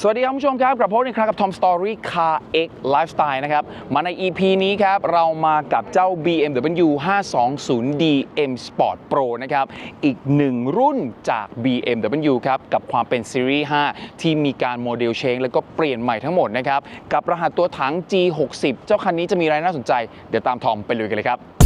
สวัสดีครับคุณผู้ชมครับกลับพบกันอีกครั้งกับ Tom Story Car X Lifestyle นะครับ มาใน EP นี้ครับ เรามากับเจ้า BMW 520D M Sport Pro นะครับ อีกหนึ่งรุ่นจาก BMW ครับ กับความเป็นซีรีส์ 5 ที่มีการโมเดลเชงแล้วก็เปลี่ยนใหม่ทั้งหมดนะครับ กับรหัสตัวถัง G60 เจ้าคันนี้จะมีอะไรน่าสนใจ เดี๋ยวตามทอมไปเลยกันเลยครับ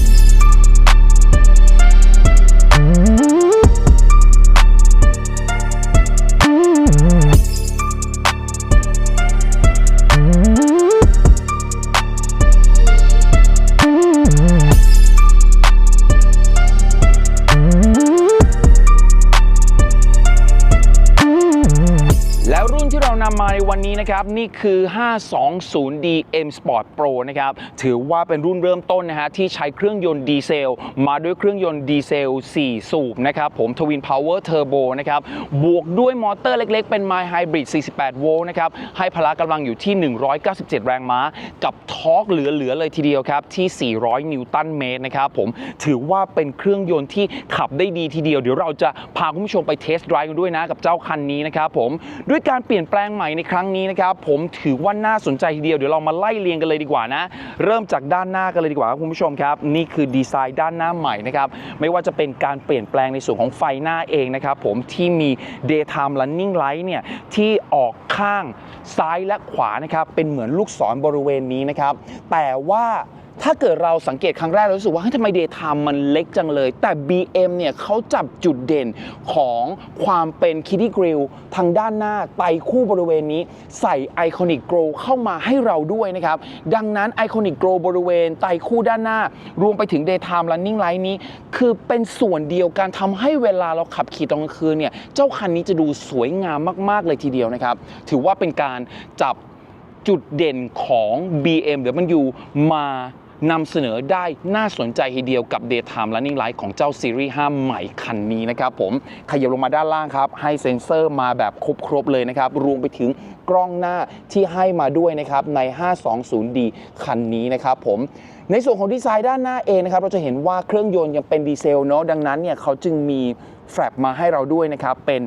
รุ่นที่เรานำมาในวันนี้นะครับ นี่คือ 520D M Sport Pro นะครับ ถือว่าเป็นรุ่นเริ่มต้นนะฮะ ที่ใช้เครื่องยนต์ดีเซล มาด้วยเครื่องยนต์ดีเซล 4 สูบนะครับ ผม Twin Power Turbo นะครับ บวกด้วยมอเตอร์เล็กๆ เป็น My Hybrid 48 โวลต์นะครับ ให้พละกำลังอยู่ที่ 197 แรงม้า กับทอร์กเหลือๆ เลยทีเดียวครับ ที่ 400 นิวตันเมตรนะครับผมถือว่าเป็นเครื่องยนต์ที่ขับได้ดีทีเดียว เดี๋ยวเราจะพาคุณผู้ชมไปเทสต์ไดรฟ์กันด้วยนะกับเจ้าคันนี้นะครับผมด้วยการการเปลี่ยนแปลงใหม่ในครั้งนี้นะครับผมถือว่าน่าสนใจทีเดียวเดี๋ยวเรามาไล่เรียงกันเลยดีกว่านะ เริ่มจากด้านหน้ากันเลยดีกว่าครับคุณผู้ชมครับ นี่คือดีไซน์ด้านหน้าใหม่นะครับไม่ว่าจะเป็นการเปลี่ยนแปลงในส่วนของไฟหน้าเองนะครับผมที่มี daytime running light เนี่ยที่ออกข้างซ้ายและขวานะครับเป็นเหมือนลูกศรบริเวณนี้นะครับแต่ว่า ถ้าเกิดเราสังเกตครั้งแรกเรารู้สึกว่าทำไม daytime มันเล็กจังเลย แต่ BM เนี่ยเขาจับจุดเด่นของความเป็นคิดดี้กริลทางด้านหน้าไตคู่บริเวณนี้ใส่ไอคอนิกโกลเข้ามาให้เราด้วยนะครับ ดังนั้นไอคอนิกโกลบริเวณไตคู่ด้านหน้า รวมไปถึง daytime running light นี้ คือเป็นส่วนเดียวกันทำให้เวลาเราขับขี่ตอนกลางคืนเนี่ยเจ้าคันนี้จะดูสวยงามมากๆเลยทีเดียวนะครับ ถือว่าเป็นการจับจุดเด่นของ BMW มา นำเสนอได้น่าสนใจทีเดียวกับ Daytime Running Light ของเจ้าซีรีส์5ใหม่คันนี้นะครับผมขยับลงมาด้านล่างครับ ให้เซ็นเซอร์มาแบบครบๆเลยนะครับ รวมไปถึงกล้องหน้าที่ให้มาด้วยนะครับใน 520D คันนี้นะครับผมในส่วนของดีไซน์ด้านหน้าเองนะครับ เราจะเห็นว่าเครื่องยนต์ยังเป็นดีเซลเนาะดังนั้นเนี่ยเขาจึงมีแฟลปมาให้เราด้วยนะครับ เป็น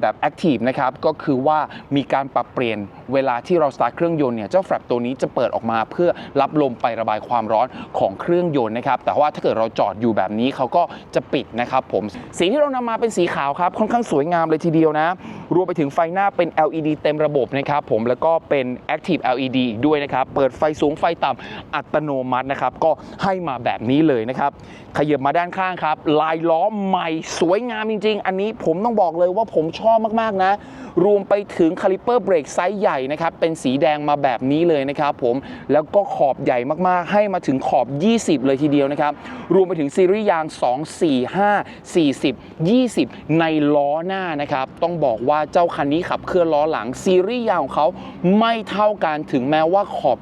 แบบ Active นะครับ ก็คือว่ามีการปรับเปลี่ยนเวลาที่เราสตาร์ทเครื่องยนต์เนี่ยเจ้าแฟลปตัวนี้จะเปิดออกมาเพื่อรับลมไประบายความร้อนของเครื่องยนต์นะครับ แต่ว่าถ้าเกิดเราจอดอยู่แบบนี้เขาก็จะปิดนะครับผมสีที่เรานำมาเป็นสีขาวครับค่อนข้างสวยงามเลยทีเดียวนะ รวมไปถึงไฟหน้าเป็น LED เต็มระบบนะครับผมแล้วก็เป็น Active LED ด้วยนะครับเปิดไฟสูงไฟต่ำอัตโนมัตินะครับ ก็ให้มาแบบนี้เลยนะครับ ขยับมาด้านข้างครับ ลายล้อใหม่สวยงามจริง ๆ อันนี้ผมต้องบอกเลยว่าผมชอบมากๆนะ รวมไปถึงคาลิเปอร์เบรกไซส์ใหญ่นะครับ เป็นสีแดงมาแบบนี้เลยนะครับผม แล้วก็ขอบใหญ่มากๆ ให้มาถึงขอบ 20 เลยทีเดียวนะครับ รวมไปถึงซีรีส์ยาง 2 4 5 40 20 ในล้อหน้านะครับ ต้องบอกว่าเจ้าคันนี้ขับเคลื่อนล้อหลังซีรีส์ยางของเขาไม่เท่ากันถึงแม้ว่าขอบ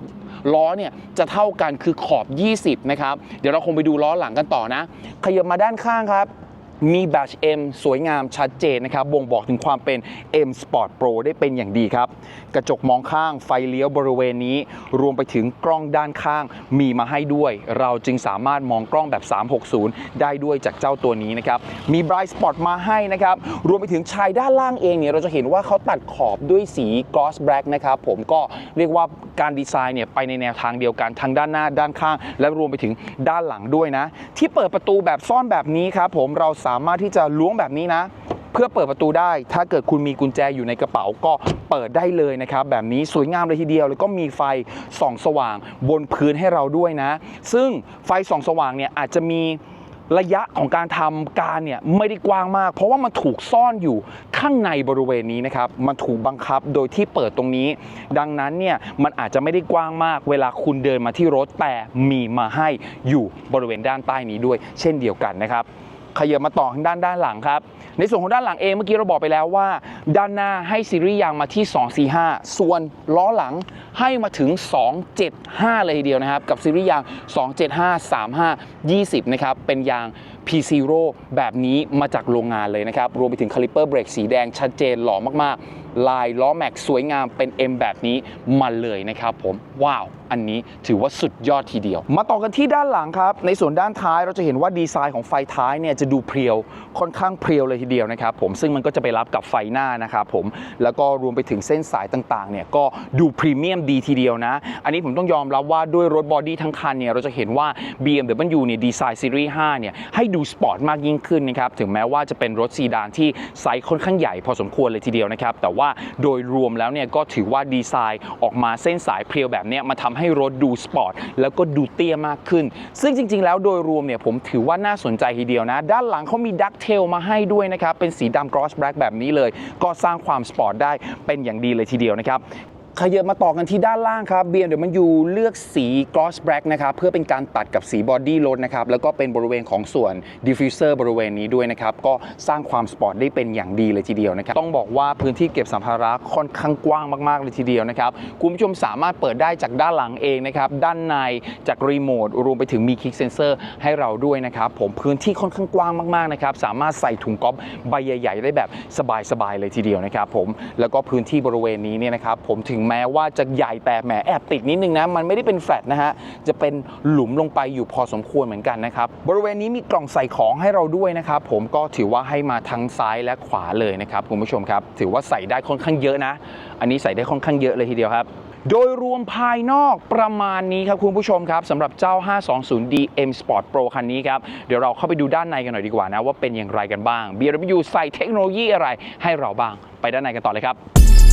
ล้อเนี่ยจะเท่ากันคือขอบ 20 นะครับ เดี๋ยวเราคงไปดูล้อหลังกันต่อนะ ขยับมาด้านข้างครับ มีแบช M สวยงามชัดเจนนะครับบ่งบอกถึงความเป็น M Sport Pro ได้เป็นอย่างดีครับ กระจกมองข้างไฟเลี้ยวบริเวณนี้ รวมไปถึงกล้องด้านข้างมีมาให้ด้วย เราจึงสามารถมองกล้องแบบ 360 ได้ด้วยจากเจ้าตัวนี้นะครับ มี Bright Spot มาให้นะครับ รวมไปถึงชายด้านล่างเองเนี่ยเราจะเห็นว่าเขาตัดขอบด้วยสี Gloss Black นะครับ ผมก็เรียกว่าการดีไซน์เนี่ยไปในแนวทางเดียวกันทั้งด้านหน้าด้านข้าง และรวมไปถึงด้านหลังด้วยนะ ที่เปิดประตูแบบซ่อนแบบนี้ครับผมเราสาามารถที่จะล้วงแบบนี้นะ เพื่อเปิดประตูได้ ถ้าเกิดคุณมีกุญแจอยู่ในกระเป๋าก็เปิดได้เลยนะครับ แบบนี้สวยงามเลยทีเดียว แล้วก็มีไฟส่องสว่างบนพื้นให้เราด้วยนะ ซึ่งไฟส่องสว่างเนี่ยอาจจะมีระยะของการทำการเนี่ยไม่ได้กว้างมาก เพราะว่ามันถูกซ่อนอยู่ข้างในบริเวณนี้นะครับ มันถูกบังคับโดยที่เปิดตรงนี้ ดังนั้นเนี่ยมันอาจจะไม่ได้กว้างมาก เวลาคุณเดินมาที่รถแต่มีมาให้อยู่บริเวณด้านใต้นี้ด้วย เช่นเดียวกันนะครับ ขยับมาต่อทางด้านด้านหลังครับ ในส่วนของด้านหลังเองเมื่อกี้เราบอกไปแล้วว่า ด้านหน้าให้ซีรีส์ยางมาที่ 245 ส่วนล้อหลังให้มาถึง 275 เลยทีเดียวนะครับ กับซีรีส์ยาง 275 35 20 นะครับ เป็นยาง P0 แบบนี้มาจากโรงงานเลยนะครับ รวมไปถึงคาลิปเปอร์เบรกสีแดงชัดเจนหล่อมากๆ ลายล้อแม็กสวยงามเป็น M แบบนี้มาเลยนะครับผม ว้าว อันนี้ถือว่าสุดยอดทีเดียว มาต่อกันที่ด้านหลังครับ ในส่วนด้านท้ายเราจะเห็นว่าดีไซน์ของไฟท้ายเนี่ยจะดูเพรียวค่อนข้างเพรียวเลยทีเดียวนะครับผมซึ่งมันก็จะไปรับกับไฟหน้านะครับผมแล้วก็รวมไปถึงเส้นสายต่างๆเนี่ยก็ดูพรีเมียมดีทีเดียวนะ อันนี้ผมต้องยอมรับว่าด้วยรถบอดี้ทั้งคันเนี่ยเราจะเห็นว่า BMW เนี่ยดีไซน์ซีรีส์5เนี่ยให้ดูสปอร์ตมากยิ่งขึ้นนะครับถึงแม้ว่าจะเป็นรถซีดานที่ไซส์ค่อนข้างใหญ่พอสมควรเลยทีเดียวนะครับแต่ว่าโดยรวมแล้วเนี่ยก็ถือว่าดีไซน์ออกมาเส้นสายเพรียวแบบเนี้ยมันทำให้รถดูสปอร์ตแล้วก็ดูเตี้ยมากขึ้น ซึ่งจริง ๆ แล้วโดยรวมเนี่ยผมถือว่าน่าสนใจทีเดียวนะ ด้านหลังเขามีดักเทลมาให้ด้วยนะครับ เป็นสีดำกรอสแบล็กแบบนี้เลย ก็สร้างความสปอร์ตได้เป็นอย่างดีเลยทีเดียวนะครับ ขยับมาต่อกันที่ด้านล่างครับ BMW เลือกสี gloss black นะครับเพื่อเป็นการตัดกับสีบอดี้รถนะครับแล้วก็เป็นบริเวณของส่วน diffuser บริเวณนี้ด้วยนะครับก็สร้างความสปอร์ตได้เป็นอย่างดีเลยทีเดียวนะครับต้องบอกว่าพื้นที่เก็บสัมภาระค่อนข้างกว้างมากๆเลยทีเดียวนะครับคุณผู้ชมสามารถเปิดได้จากด้านหลังเองนะครับด้านในจากรีโมทรวมไปถึงมีคลิกเซนเซอร์ให้เราด้วยนะครับผมพื้นที่ค่อนข้างกว้างมากๆนะครับสามารถใส่ถุงก๊อฟใบใหญ่ ๆ ได้แบบสบายๆเลยทีเดียวนะครับผมแล้วก็พื้นที่บริเวณนี้เนี่ยนะครับผมถึงแม้ว่าจะใหญ่แต่แหมแอบติดนิดนึงนะ มันไม่ได้เป็นแฟลตนะฮะ จะเป็นหลุมลงไปอยู่พอสมควรเหมือนกันนะครับ บริเวณนี้มีกล่องใส่ของให้เราด้วยนะครับผมก็ถือว่าให้มาทั้งซ้ายและขวาเลยนะครับคุณผู้ชมครับ ถือว่าใส่ได้ค่อนข้างเยอะนะ อันนี้ใส่ได้ค่อนข้างเยอะเลยทีเดียวครับโดยรวมภายนอกประมาณนี้ครับคุณผู้ชมครับสำหรับเจ้า 520D M Sport Pro คันนี้ครับ เดี๋ยวเราเข้าไปดูด้านในกันหน่อยดีกว่านะ ว่าเป็นอย่างไรกันบ้าง BMW ใส่เทคโนโลยีอะไรให้เราบ้าง ไปด้านในกันต่อเลยครับ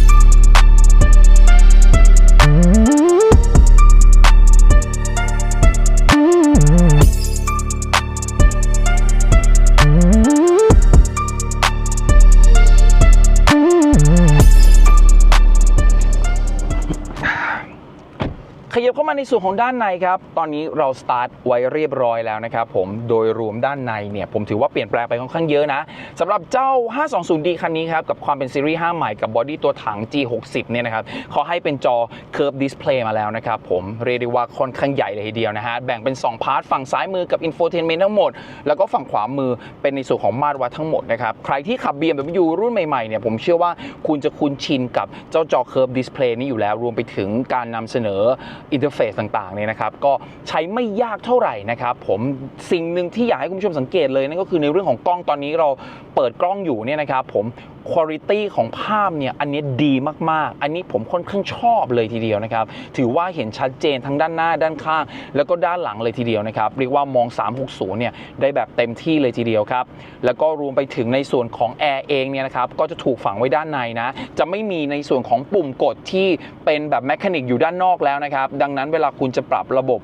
ยับเข้ามาในส่วนของด้านในครับ ตอนนี้เราสตาร์ทไว้เรียบร้อยแล้วนะครับผม โดยรวมด้านในเนี่ยผมถือว่าเปลี่ยนแปลงไปค่อนข้างเยอะนะสำหรับเจ้า 520D คันนี้ครับ กับความเป็นซีรีส์ 5 ใหม่กับบอดี้ตัวถัง G60 เนี่ยนะครับเขาให้เป็นจอ Curve Display มาแล้วนะครับผม เรียกได้ว่าค่อนข้างใหญ่เลยทีเดียวนะฮะ แบ่งเป็น 2 พาร์ท ฝั่งซ้ายมือกับ Infotainment ทั้งหมด แล้วก็ฝั่งขวามือเป็นในส่วนของมาตรวัดทั้งหมดนะครับ ใครที่ขับ BMW รุ่นใหม่ๆเนี่ยผมเชื่อว่าคุณจะคุ้นชินกับเจ้าจอ Curve Display นี้อยู่แล้ว รวมไปถึงการนำเสนออินเทอร์เฟซต่างๆเนี่ยนะครับก็ใช้ไม่ยากเท่าไหร่นะครับผมสิ่งหนึ่งที่อยากให้คุณผู้ชมสังเกตเลยนั่นก็คือในเรื่องของกล้องตอนนี้เราเปิดกล้องอยู่เนี่ยนะครับผมคุณภาพของภาพเนี่ยอันนี้ดีมากๆ อันนี้ผมค่อนข้างชอบเลยทีเดียวนะครับ ถือว่าเห็นชัดเจนทั้งด้านหน้าด้านข้าง แล้วก็ด้านหลังเลยทีเดียวนะครับ เรียกว่ามอง 360 เนี่ยได้แบบเต็มที่เลยทีเดียวครับ แล้วก็รวมไปถึงในส่วนของแอร์เองเนี่ยนะครับก็จะถูกฝังไว้ด้านในนะ จะไม่มีในส่วนของปุ่มกดที่เป็นแบบแมคานิกอยู่ด้านนอกแล้วนะครับดังนั้นเวลาคุณจะปรับระบบ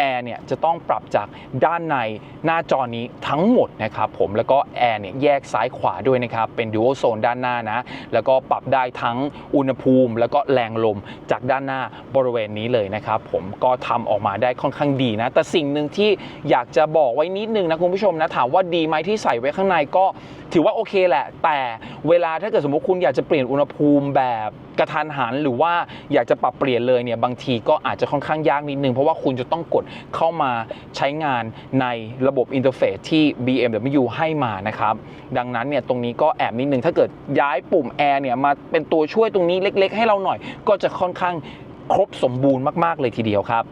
แอร์เนี่ยจะต้องปรับจากด้านในหน้าจอนี้ทั้งหมดนะครับผมแล้วก็แอร์เนี่ยแยกซ้ายขวาด้วยนะครับเป็น dual zone ด้านหน้านะแล้วก็ปรับได้ทั้งอุณหภูมิ แล้วก็แรงลมจากด้านหน้าบริเวณนี้เลยนะครับผมก็ทำออกมาได้ค่อนข้างดีนะ แต่สิ่งหนึ่งที่อยากจะบอกไว้นิดนึงนะคุณผู้ชมนะถามว่าดีไหมที่ใส่ไว้ข้างในก็ถือว่าโอเคแหละ แต่เวลาถ้าเกิดสมมติคุณอยากจะเปลี่ยนอุณหภูมิแบบกระทันหันหรือว่าอยากจะปรับเปลี่ยนเลยเนี่ยบางทีก็อาจจะค่อนข้างยากนิดนึงเพราะว่าคุณจะต้องกดเข้ามาใช้งานในระบบอินเทอร์เฟซที่ BMW ให้มานะครับ ดังนั้นเนี่ยตรงนี้ก็แอบนิดนึงถ้าเกิดย้ายปุ่มแอร์เนี่ยมาเป็นตัวช่วยตรงนี้เล็ก ๆ ให้เราหน่อย ก็จะค่อนข้างครบสมบูรณ์มาก ๆ เลยทีเดียวครับ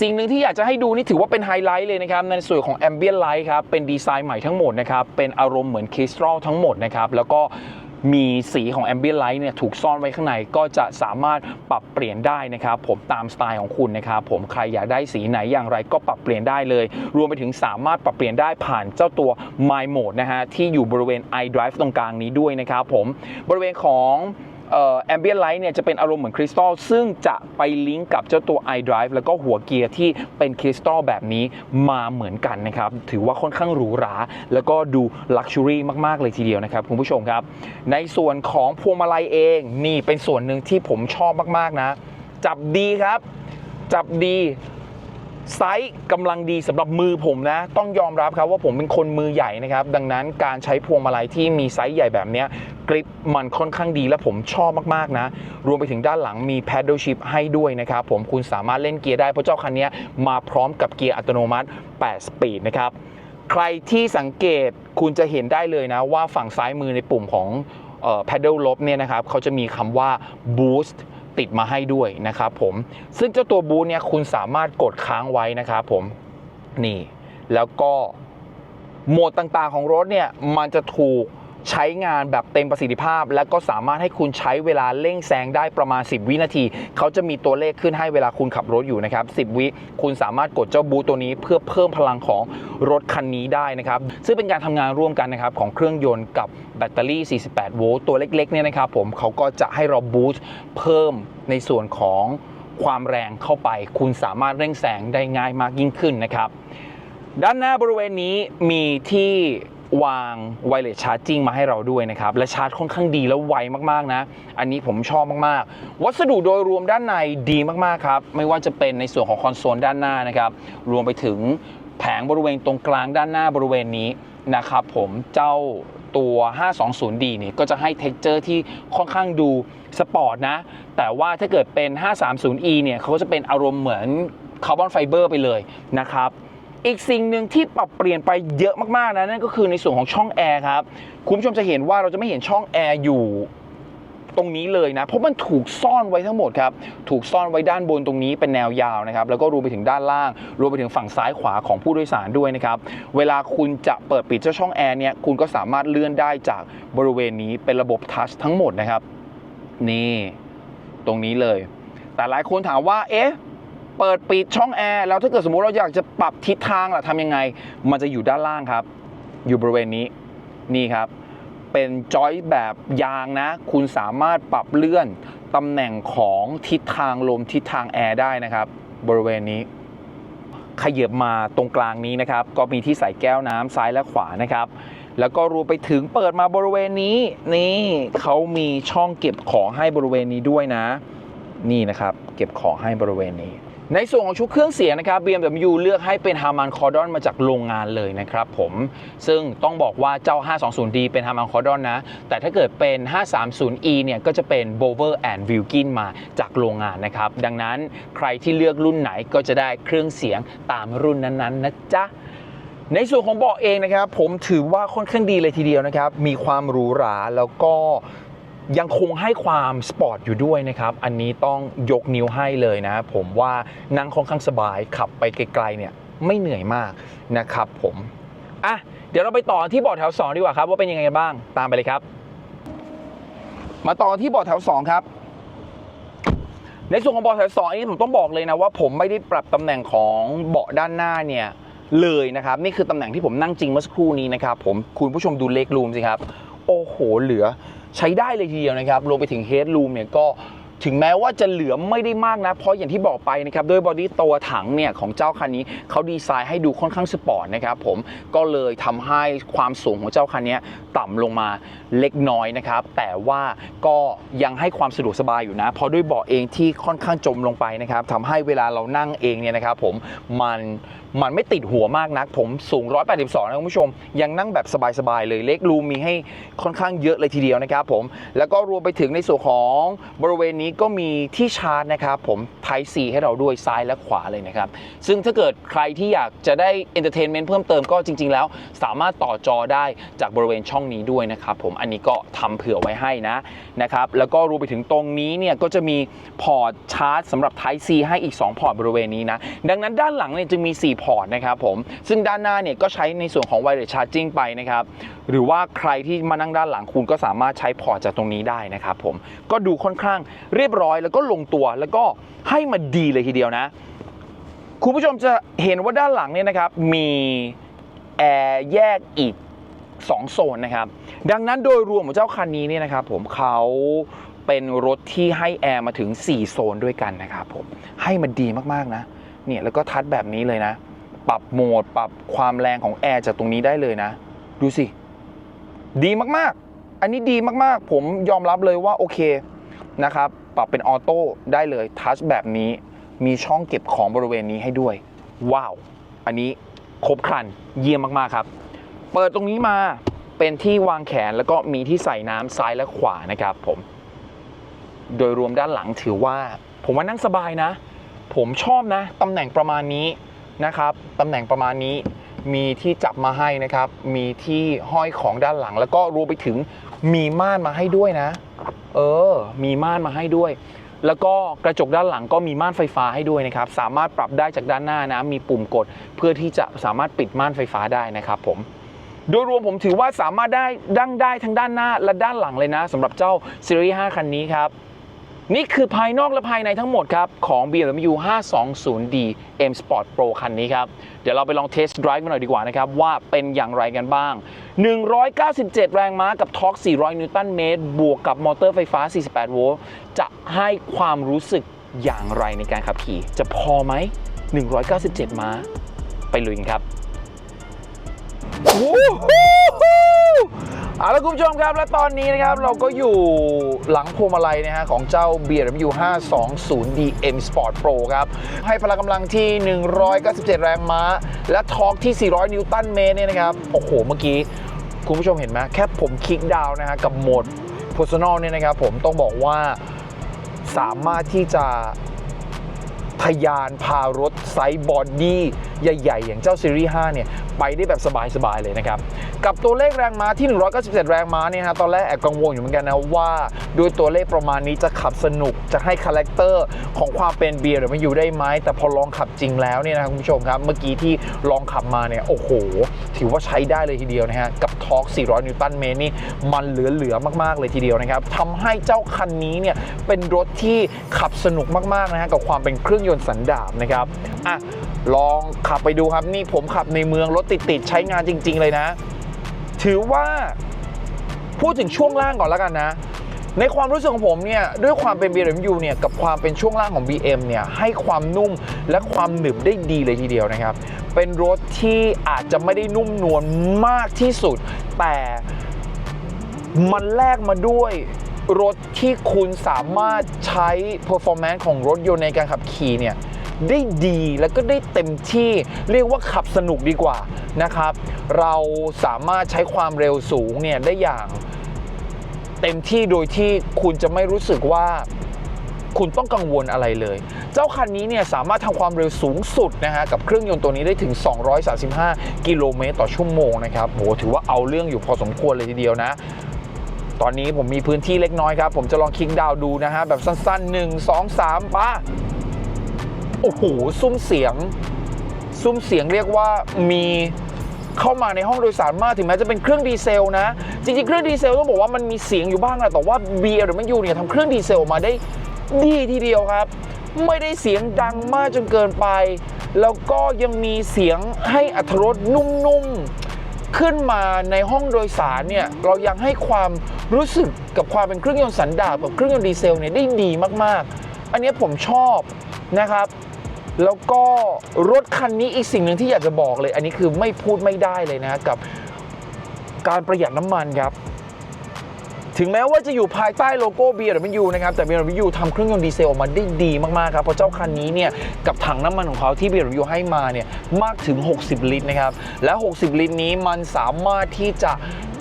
สิ่งหนึ่งที่อยากจะให้ดูนี่ถือว่าเป็นไฮไลท์เลยนะครับ ในส่วนของ Ambient Light ครับ เป็นดีไซน์ใหม่ทั้งหมดนะครับ เป็นอารมณ์เหมือนคริสตัลทั้งหมดนะครับ แล้วก็ มีสีของ Ambient Light เนี่ยถูกซ่อนไว้ข้างในก็จะสามารถปรับเปลี่ยนได้นะครับผมตามสไตล์ของคุณนะครับผมใครอยากได้สีไหนอย่างไรก็ปรับเปลี่ยนได้เลย รวมไปถึงสามารถปรับเปลี่ยนได้ผ่านเจ้าตัว My Mode นะฮะที่อยู่บริเวณ iDrive ตรงกลางนี้ด้วยนะครับผมบริเวณของ เอ่อ ambient light เนี่ยจะเป็นอารมณ์เหมือนคริสตัลซึ่งจะไปลิงก์กับเจ้าตัว iDrive แล้วก็หัวเกียร์ที่เป็นคริสตัลแบบนี้มาเหมือนกันนะครับ ถือว่าค่อนข้างหรูหรา แล้วก็ดูลักชัวรี่มาก ๆ เลยทีเดียวนะครับ คุณผู้ชมครับ ในส่วนของพวงมาลัยเองนี่เป็นส่วนหนึ่งที่ผมชอบมาก ๆ นะ จับดีครับ จับดี ไซส์กำลังดีสำหรับมือผมนะ ต้องยอมรับครับว่าผมเป็นคนมือใหญ่นะครับ ดังนั้นการใช้พวงมาลัยที่มีไซส์ใหญ่แบบนี้กริปมันค่อนข้างดีและผมชอบมากๆนะ รวมไปถึงด้านหลังมี paddle shift ให้ด้วยนะครับ ผมคุณสามารถเล่นเกียร์ได้เพราะเจ้าคันนี้มาพร้อมกับเกียร์อัตโนมัติ 8 สปีดนะครับ ใครที่สังเกตคุณจะเห็นได้เลยนะว่าฝั่งซ้ายมือในปุ่มของเอ่อ pedal ลบเนี่ยนะครับเขาจะมีคำว่า boost ติดมาให้ด้วยนะครับผมซึ่งเจ้าตัวบูลเนี่ยคุณสามารถกดค้างไว้นะครับผมนี่แล้วก็โหมดต่างๆของรถเนี่ยมันจะถูก ใช้งานแบบเต็มประสิทธิภาพ และก็สามารถให้คุณใช้เวลาเร่งแซงได้ประมาณ 10 วินาที เขาจะมีตัวเลขขึ้นให้เวลาคุณขับรถอยู่นะครับ 10 วิคุณสามารถกดเจ้าบูตตัวนี้เพื่อเพิ่มพลังของรถคันนี้ได้นะครับ ซึ่งเป็นการทำงานร่วมกันนะครับของเครื่องยนต์กับแบตเตอรี่ 48 โวลต์ตัวเล็กๆเนี่ยนะครับผมเขาก็จะให้เราบูสต์เพิ่มในส่วนของความแรงเข้าไป คุณสามารถเร่งแซงได้ง่ายมากยิ่งขึ้นนะครับ ด้านหน้าบริเวณนี้มีที่ วางไวเลสชาร์จิ่งมาให้เราด้วยนะครับ และชาร์จค่อนข้างดีแล้วไวมากๆนะ อันนี้ผมชอบมากๆ วัสดุโดยรวมด้านในดีมากๆครับ ไม่ว่าจะเป็นในส่วนของคอนโซลด้านหน้านะครับ รวมไปถึงแผงบริเวณตรงกลางด้านหน้าบริเวณนี้นะครับผมเจ้าตัว 520D นี่ก็จะให้เท็กเจอร์ที่ค่อนข้างดูสปอร์ตนะ แต่ว่าถ้าเกิดเป็น 530E เนี่ยเขาก็จะเป็นอารมณ์เหมือนคาร์บอนไฟเบอร์ไปเลยนะครับ อีกสิ่งหนึ่งที่ปรับเปลี่ยนไปเยอะมากๆนะนั่นก็คือในส่วนของช่องแอร์ครับคุณผู้ชมจะเห็นว่าเราจะไม่เห็นช่องแอร์อยู่ตรงนี้เลยนะเพราะมันถูกซ่อนไว้ทั้งหมดครับถูกซ่อนไว้ด้านบนตรงนี้เป็นแนวยาวนะครับแล้วก็รวมไปถึงด้านล่าง รวมไปถึงฝั่งซ้ายขวาของผู้โดยสารด้วยนะครับเวลาคุณจะเปิดปิดเจ้าช่องแอร์เนี่ยคุณก็สามารถเลื่อนได้จากบริเวณนี้เป็นระบบทัชทั้งหมดนะครับนี่ตรงนี้เลย แต่หลายคนถามว่าเอ๊ะ เปิดปิดช่องแอร์แล้วถ้าเกิดสมมุติเราอยากจะปรับทิศทางล่ะทำยังไง มันจะอยู่ด้านล่างครับ อยู่บริเวณนี้นี่ครับ เป็นจอยแบบยางนะ คุณสามารถปรับเลื่อนตำแหน่งของทิศทางลมทิศทางแอร์ได้นะครับ บริเวณนี้ขยับมาตรงกลางนี้นะครับ ก็มีที่ใส่แก้วน้ำซ้ายและขวานะครับ แล้วก็รวมไปถึงเปิดมาบริเวณนี้นี่เขามีช่องเก็บของให้บริเวณนี้ด้วยนะ นี่นะครับ เก็บของให้บริเวณนี้ ในส่วนของชุดเครื่องเสียงนะครับ BMW เลือกให้เป็น Harman Kardon มาจากโรงงานเลยนะครับผม ซึ่งต้องบอกว่าเจ้า 520D เป็น Harman Kardon นะ แต่ถ้าเกิดเป็น 530E เนี่ยก็จะเป็น Bover and Wilkin มาจากโรงงานนะครับ ดังนั้นใครที่เลือกรุ่นไหนก็จะได้เครื่องเสียงตามรุ่นนั้นๆนะจ๊ะในส่วนของเบาะเองนะครับ ผมถือว่าค่อนข้างดีเลยทีเดียวนะครับ มีความหรูหราแล้วก็ ยังคงให้ความสปอร์ตอยู่ด้วยนะครับ อันนี้ต้องยกนิ้วให้เลยนะ ผมว่านั่งค่อนข้างสบายขับไปไกลๆเนี่ยไม่เหนื่อยมากนะครับผมอะเดี๋ยวเราไปต่อที่เบาะแถว 2 ดีกว่าครับ ว่าเป็นยังไงบ้างตามไปเลยครับ มาต่อที่เบาะแถว 2 ครับในส่วนของเบาะแถวสองอันนี้ผมต้องบอกเลยนะว่าผมไม่ได้ปรับตำแหน่งของเบาะด้านหน้าเนี่ยเลยนะครับนี่คือตำแหน่งที่ผมนั่งจริงเมื่อสักครู่นี้นะครับผมคุณผู้ชมดูเล็กรูมสิครับ โอ้โหเหลือ ใช้ได้เลยทีเดียวนะครับ รวมไปถึงเฮดรูมเนี่ยก็ถึงแม้ว่าจะเหลือไม่ได้มากนะ เพราะอย่างที่บอกไปนะครับด้วยบอดี้ตัวถังเนี่ยของเจ้าคันนี้เขาดีไซน์ให้ดูค่อนข้างสปอร์ตนะครับผมก็เลยทำให้ความสูงของเจ้าคันนี้ต่ำลงมาเล็กน้อยนะครับ แต่ว่าก็ยังให้ความสะดวกสบายอยู่นะ เพราะด้วยเบาะเองที่ค่อนข้างจมลงไปนะครับทำให้เวลาเรานั่งเองเนี่ยนะครับผมมัน มันไม่ติดหัวมากนัก ผมสูง 182 นะคุณผู้ชม ยังนั่งแบบสบาย ๆ เลยเล็กรูมมีให้ค่อนข้างเยอะเลยทีเดียวนะครับผม แล้วก็รวมไปถึงในส่วนของบริเวณนี้ก็มีที่ชาร์จนะครับผม Type C ให้เราด้วยซ้ายและขวาเลยนะครับ ซึ่งถ้าเกิดใครที่อยากจะได้เอนเตอร์เทนเมนต์เพิ่มเติมก็จริง ๆ แล้ว สามารถต่อจอได้จากบริเวณช่องนี้ด้วยนะครับผมอันนี้ก็ทำเผื่อไว้ให้นะนะครับแล้วก็รวมไปถึงตรงนี้เนี่ยก็จะมีพอร์ตชาร์จสำหรับ Type C ให้อีก 2 พอร์ตบริเวณนี้นะดังนั้นด้านหลังเนี่ยจึงมี 4พอร์ตนะครับผมซึ่งด้านหน้าเนี่ยก็ใช้ในส่วนของ Wireless Charging ไปนะครับหรือว่าใครที่มานั่งด้านหลังคุณก็สามารถใช้พอร์ตจากตรงนี้ได้นะครับผมก็ดูค่อนข้างเรียบร้อยแล้วก็ลงตัวแล้วก็ให้มาดีเลยทีเดียวนะ คุณผู้ชมจะเห็นว่าด้านหลังเนี่ยนะครับมีแอร์แยกอีก 2 โซนนะครับ ดังนั้นโดยรวมของเจ้าคันนี้เนี่ยนะครับผมเขาเป็นรถที่ให้แอร์มาถึง 4 โซนด้วยกันนะครับผมให้มันดีมากๆนะเนี่ยแล้วก็ทัดแบบนี้เลยนะ ปรับโหมด ปรับความแรงของแอร์จากตรงนี้ได้เลยนะ ดูสิ ดีมากๆ อันนี้ดีมากๆ ผมยอมรับเลยว่าโอเคนะครับ ปรับเป็นออโต้ได้เลยทัชแบบนี้มีช่องเก็บของบริเวณนี้ให้ด้วย ว้าว อันนี้ครบครันเยี่ยมมากๆครับ เปิดตรงนี้มาเป็นที่วางแขนแล้วก็มีที่ใส่น้ำซ้ายและขวานะครับผม โดยรวมด้านหลังถือว่า ผมว่านั่งสบายนะ ผมชอบนะตำแหน่งประมาณนี้ นะครับตำแหน่งประมาณนี้มีที่จับมาให้นะครับ มีที่ห้อยของด้านหลัง แล้วก็รวมไปถึงมีม่านมาให้ด้วยนะ เออ มีม่านมาให้ด้วย แล้วก็กระจกด้านหลังก็มีม่านไฟฟ้าให้ด้วยนะครับ สามารถปรับได้จากด้านหน้านะ มีปุ่มกดเพื่อที่จะสามารถปิดม่านไฟฟ้าได้นะครับผม โดยรวมผมถือว่าสามารถได้ดั้งได้ทั้งด้านหน้าและด้านหลังเลยนะสำหรับเจ้าซีรีส์5คันนี้ครับ นี่คือภายนอกและภายในทั้งหมดครับ ของ BMW 520D M Sport Pro คันนี้ครับ เดี๋ยวเราไปลองเทสต์ไดรฟ์กันหน่อยดีกว่านะครับ ว่าเป็นอย่างไรกันบ้าง 197 แรงม้ากับทอร์ก400 นิวตันเมตร บวกกับมอเตอร์ไฟฟ้า 48 โวลต์จะให้ความรู้สึกอย่างไรในการขับขี่ จะพอไหม 197 ม้า ไปลุยกันครับ เอาละคุณผู้ชมครับ และตอนนี้นะครับเราก็อยู่หลังพวงมาลัยนะฮะของเจ้า BMW 520D M Sport Pro ครับ ให้พละกำลังที่ 197 แรงม้า และทอร์กที่ 400 นิวตันเมตรเนี่ยนะครับ โอ้โห เมื่อกี้ คุณผู้ชมเห็นไหมแค่ผมคลิกดาวน์นะฮะกับโหมด Personal เนี่ยนะครับผมต้องบอกว่าสามารถที่จะ ทยานพารถไซส์บอดี้ใหญ่ ๆ อย่างเจ้าซีรีส์5เนี่ย ไปได้แบบสบาย ๆ เลยนะครับ กับตัวเลขแรงม้าที่ 197 แรงม้าเนี่ยนะฮะตอนแรกแอบกังวลอยู่เหมือนกันนะว่าด้วยตัวเลขประมาณนี้จะขับสนุกจะให้คาแรคเตอร์ของความเป็นเบียร์หรือมาอยู่ได้ไหมแต่พอลองขับจริงแล้วเนี่ยนะคุณผู้ชมครับ เมื่อกี้ที่ลองขับมาเนี่ยโอ้โห ถือว่าใช้ได้เลยทีเดียวนะฮะกับทอร์ก400 นิวตันเมตรนี่มันเหลือๆมากๆเลยทีเดียวนะครับทำให้เจ้าคันนี้เนี่ยเป็นรถที่ขับสนุกมากๆนะฮะกับความเป็นเครื่องยนต์สันดาปนะครับอะลองขับไปดูครับนี่ผมขับในเมืองรถติดๆใช้งานจริง ๆ เลยนะ ถือว่าพูดถึงช่วงล่างก่อนแล้วกันนะ ในความรู้สึกของผมเนี่ยด้วยความเป็น BMW เนี่ยกับความเป็นช่วงล่างของ BM เนี่ยให้ความนุ่มและความหนึบได้ดีเลยทีเดียวนะครับ เป็นรถที่อาจจะไม่ได้นุ่มนวลมากที่สุด แต่มันแลกมาด้วยรถที่คุณสามารถใช้ performance ของรถยนต์ในการขับขี่เนี่ย ได้ดีแล้วก็ได้เต็มที่เรียกว่าขับสนุกดีกว่านะครับ เราสามารถใช้ความเร็วสูงเนี่ยได้อย่างเต็มที่โดยที่คุณจะไม่รู้สึกว่าคุณต้องกังวลอะไรเลย เจ้าคันนี้เนี่ยสามารถทำความเร็วสูงสุดนะฮะกับเครื่องยนต์ตัวนี้ได้ถึง 235 กิโลเมตรต่อชั่วโมงนะครับโหถือว่าเอาเรื่องอยู่พอสมควรเลยทีเดียวนะ ตอนนี้ผมมีพื้นที่เล็กน้อยครับ ผมจะลองคลิกดาวดูนะฮะแบบสั้นๆ 1 2 3ป้า โอ้โหซุ้มเสียง ซุ้มเสียงเรียกว่ามีเข้ามาในห้องโดยสารมากถึงแม้จะเป็นเครื่องดีเซลนะ จริงๆ เครื่องดีเซลต้องบอกว่ามันมีเสียงอยู่บ้างแหละแต่ว่า BMW เนี่ยทำเครื่องดีเซลมาได้ดีทีเดียวครับ ไม่ได้เสียงดังมากจนเกินไป แล้วก็ยังมีเสียงให้อัตรสนุ่มๆ ขึ้นมาในห้องโดยสารเนี่ยเรายังให้ความรู้สึกกับความเป็นเครื่องยนต์สันดาปกับเครื่องยนต์ดีเซลเนี่ยได้ดีมากๆ อันนี้ผมชอบนะครับ แล้วก็รถคันนี้อีกสิ่งหนึ่งที่อยากจะบอกเลย อันนี้คือไม่พูดไม่ได้เลยนะกับการประหยัดน้ำมันครับ ถึงแม้ว่าจะอยู่ภายใต้โลโก้ BMW นะครับ แต่ BMW ทำเครื่องยนต์ดีเซลออกมาได้ดีมาก ๆ ครับ เพราะเจ้าคันนี้เนี่ย กับถังน้ำมันของเขาที่ BMW ให้มาเนี่ย มากถึง 60 ลิตรนะครับ และ 60 ลิตรนี้มันสามารถที่จะ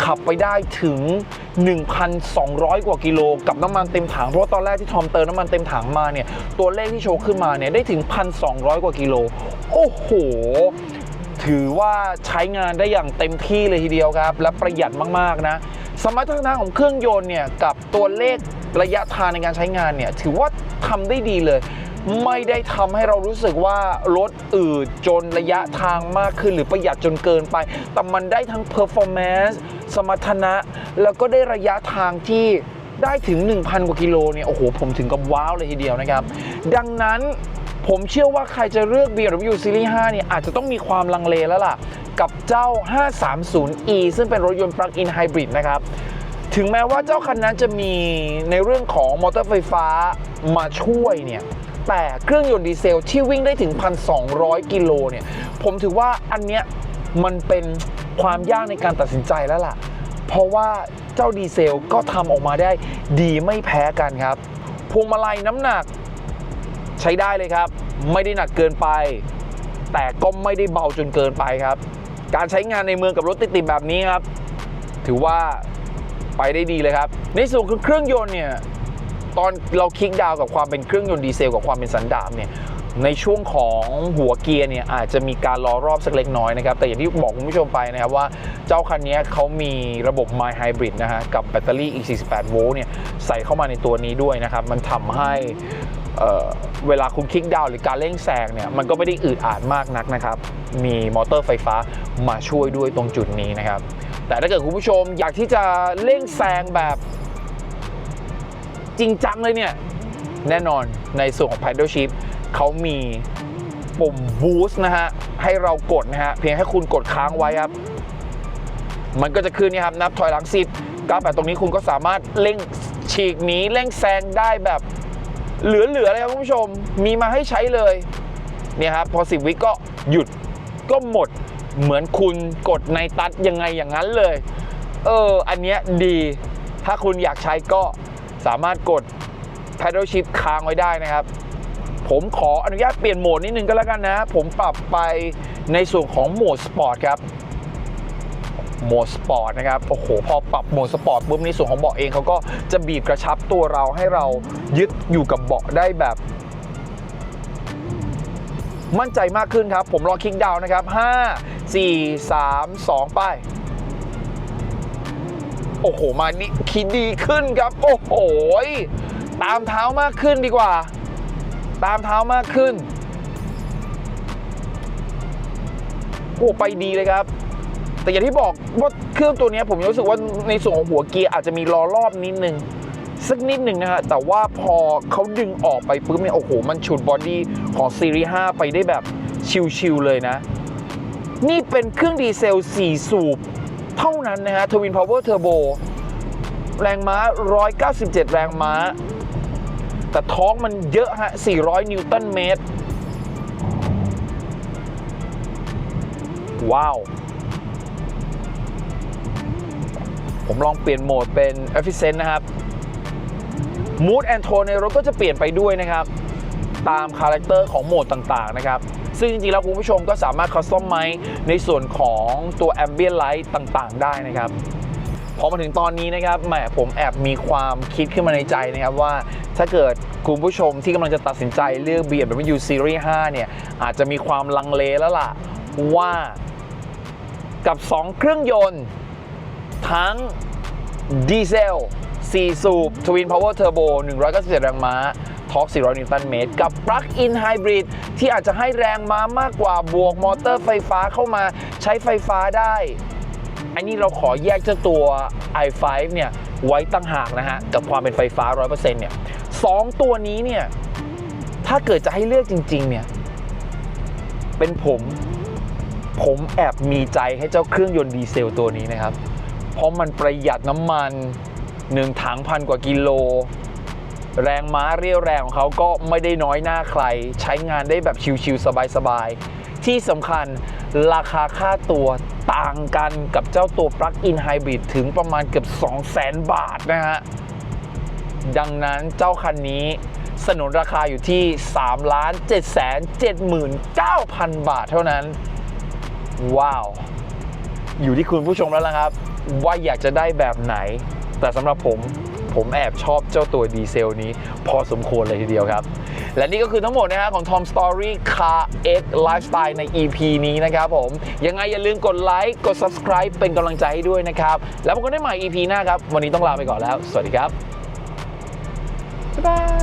ขับไปได้ถึง 1,200 กว่ากิโลกับน้ำมันเต็มถัง เพราะาตอนแรกที่ทอมเติมน้ำมันเต็มถังมาเนี่ย ตัวเลขที่โชว์ขึ้นมาเนี่ย ได้ถึง 1,200 กว่ากิโล โอ้โห ถือว่าใช้งานได้อย่างเต็มที่เลยทีเดียวครับ และประหยัดมาก ๆ นะ สมรรถนะของเครื่องยนต์เนี่ย กับตัวเลขระยะทางในการใช้งานเนี่ย ถือว่าทำได้ดีเลยไม่ได้ทำให้เรารู้สึกว่ารถอืดจนระยะทางมากขึ้นหรือประหยัดจนเกินไป แต่มันได้ทั้ง performance สมรรถนะ แล้วก็ได้ระยะทางที่ได้ถึง 1,000 กว่ากิโลเนี่ย โอ้โห ผมถึงกับว้าวเลยทีเดียวนะครับ ดังนั้นผมเชื่อว่าใครจะเลือก BMW Series 5 เนี่ย อาจจะต้องมีความลังเลแล้วล่ะ กับเจ้า 530e ซึ่งเป็นรถยนต์ plug-in hybrid นะครับ ถึงแม้ว่าเจ้าคันนั้นจะมีในเรื่องของมอเตอร์ไฟฟ้ามาช่วยเนี่ย แต่เครื่องยนต์ดีเซลที่วิ่งได้ถึง 1,200 กิโลเนี่ย ผมถือว่าอันเนี้ย มันเป็นความยากในการตัดสินใจแล้วล่ะ เพราะว่าเจ้าดีเซลก็ทำออกมาได้ดีไม่แพ้กันครับ พวงมาลัยน้ำหนักใช้ได้เลยครับ ไม่ได้หนักเกินไป แต่ก็ไม่ได้เบาจนเกินไปครับ การใช้งานในเมืองกับรถติดๆแบบนี้ครับ ถือว่าไปได้ดีเลยครับ ในส่วนเครื่องยนต์เนี่ยตอนเราคลิกดาวกับความเป็นเครื่องยนต์ดีเซลกับความเป็นสันดาปเนี่ย ในช่วงของหัวเกียร์เนี่ยอาจจะมีการล้อรอบสักเล็กน้อยนะครับ แต่อย่างที่บอกคุณผู้ชมไปนะครับว่าเจ้าคันนี้เขามีระบบ My Hybrid นะฮะกับแบตเตอรี่อีก 48 โวลต์เนี่ยใส่เข้ามาในตัวนี้ด้วยนะครับ มันทำให้เเวลาคุณคลิกดาวหรือการเร่งแซงเนี่ยมันก็ไม่ได้อืดอาดมากนักนะครับ มีมอเตอร์ไฟฟ้ามาช่วยด้วยตรงจุดนี้นะครับ แต่ถ้าเกิดคุณผู้ชมอยากที่จะเร่งแซงแบบจริงจังเลยเนี่ย แน่นอนในส่วนของ Paddle Shift เขามีปุ่ม Boost นะฮะ ให้เรากดนะฮะ เพียงให้คุณกดค้างไว้ครับ มันก็จะขึ้นนี่ครับ นับถอยหลัง10ก้าวแบบตรงนี้คุณก็สามารถเร่งฉีกหนีเร่งแซงได้แบบเหลือๆเลยครับคุณผู้ชม มีมาให้ใช้เลย เนี่ยครับ พอ10วิก็หยุดก็หมดเหมือนคุณกดในตัดยังไงอย่างนั้นเลย เออ อันเนี้ยดี ถ้าคุณอยากใช้ก็สามารถกด paddle shift ค้างไว้ได้นะครับ ผมขออนุญาตเปลี่ยนโหมดนิดนึงก็แล้วกันนะ ผมปรับไปในส่วนของโหมดสปอร์ตครับโหมดสปอร์ตนะครับ โอ้โห พอปรับโหมดสปอร์ตปุ๊บในส่วนของเบาะเองเขาก็จะบีบกระชับตัวเราให้เรายึดอยู่กับเบาะได้แบบมั่นใจมากขึ้นครับ ผมรอคลิกดาวน์นะครับ 5 4 3 2 ไป โอ้โห มานี่คิดดีขึ้นครับ โอ้โห ตามเท้ามากขึ้นดีกว่า ตามเท้ามากขึ้นโอ้ไปดีเลยครับแต่อย่างที่บอกว่าเครื่องตัวนี้ยผมรู้สึกว่าในส่วนของหัวเกียร์อาจจะมีล้อรอบนิดนึงสักนิดหนึ่งนะฮะแต่ว่าพอเขาดึงออกไปปุ๊บเนี่ยโอ้โห มันฉุดบอดี้ของซีรีส์5ไปได้แบบชิลๆเลยนะ นี่เป็นเครื่องดีเซล 4 สูบ เท่านั้นนะฮะทวินพาวเวอร์เทอร์โบแรงม้า 197 แรงม้า แต่ท้องมันเยอะฮะ 400 นิวตันเมตร ว้าว ผมลองเปลี่ยนโหมดเป็น Efficient นะครับ Mood and Tone ในรถก็จะเปลี่ยนไปด้วยนะครับ ตามคาแรคเตอร์ของโหมดต่างๆ นะครับ ซึ่งจริงๆ แล้วคุณผู้ชมก็สามารถคัสตอมไมในส่วนของตัว Ambient Light ต่างๆ ได้นะครับ อมาถึงตอนนี้นะครับแหมผมแอบมีความคิดขึ้นมาในใจนะครับว่าถ้าเกิดคุณผู้ชมที่กำลังจะตัดสินใจเลือก BMW Series 5 เนี่ย อาจจะมีความลังเลแล้วล่ะ ว่ากับ 2 เครื่องยนต์ ทั้งดีเซล4 สูบ Twin Power Turbo 197 แรงม้าทอร์ก400 นิวตันเมตร กับ Plug-in Hybrid ที่อาจจะให้แรงม้ามากกว่าบวกมอเตอร์ไฟฟ้าเข้ามาใช้ไฟฟ้าได้ อันนี้เราขอแยกเจ้าตัว i5 เนี่ยไว้ตั้งหากนะฮะ กับความเป็นไฟฟ้า 100%เนี่ยสองตัวนี้เนี่ย ถ้าเกิดจะให้เลือกจริง ๆ เนี่ย เป็นผม ผมแอบมีใจให้เจ้าเครื่องยนต์ดีเซลตัวนี้นะครับ เพราะมันประหยัดน้ำมันหนึ่งถังพันกว่ากิโล แรงม้าเรียวแรงของเขาก็ไม่ได้น้อยหน้าใคร ใช้งานได้แบบชิวๆสบายๆ ที่สำคัญ ราคาค่าตัวต่างกันกับเจ้าตัว Plug-in Hybrid ถึงประมาณเกือบ 200,000 บาทนะฮะ ดังนั้นเจ้าคันนี้สนุนราคาอยู่ที่3 7 7 9 0 0 0 บาทเท่านั้น ว้าว อยู่ที่คุณผู้ชมแล้วล่ะครับ ว่าอยากจะได้แบบไหน แต่สำหรับผม ผมแอบชอบเจ้าตัวดีเซลนี้ พอสมควรเลยทีเดียวครับ และนี่ก็คือทั้งหมดนะฮะของ Tom Story Car X Lifestyle ใน EP นี้นะครับผม ยังไงอย่าลืมกดไลค์กด Subscribe เป็นกำลังใจให้ด้วยนะครับ แล้วพบกันได้ใหม่ EP หน้าครับ วันนี้ต้องลาไปก่อนแล้ว สวัสดีครับบ๊ายบาย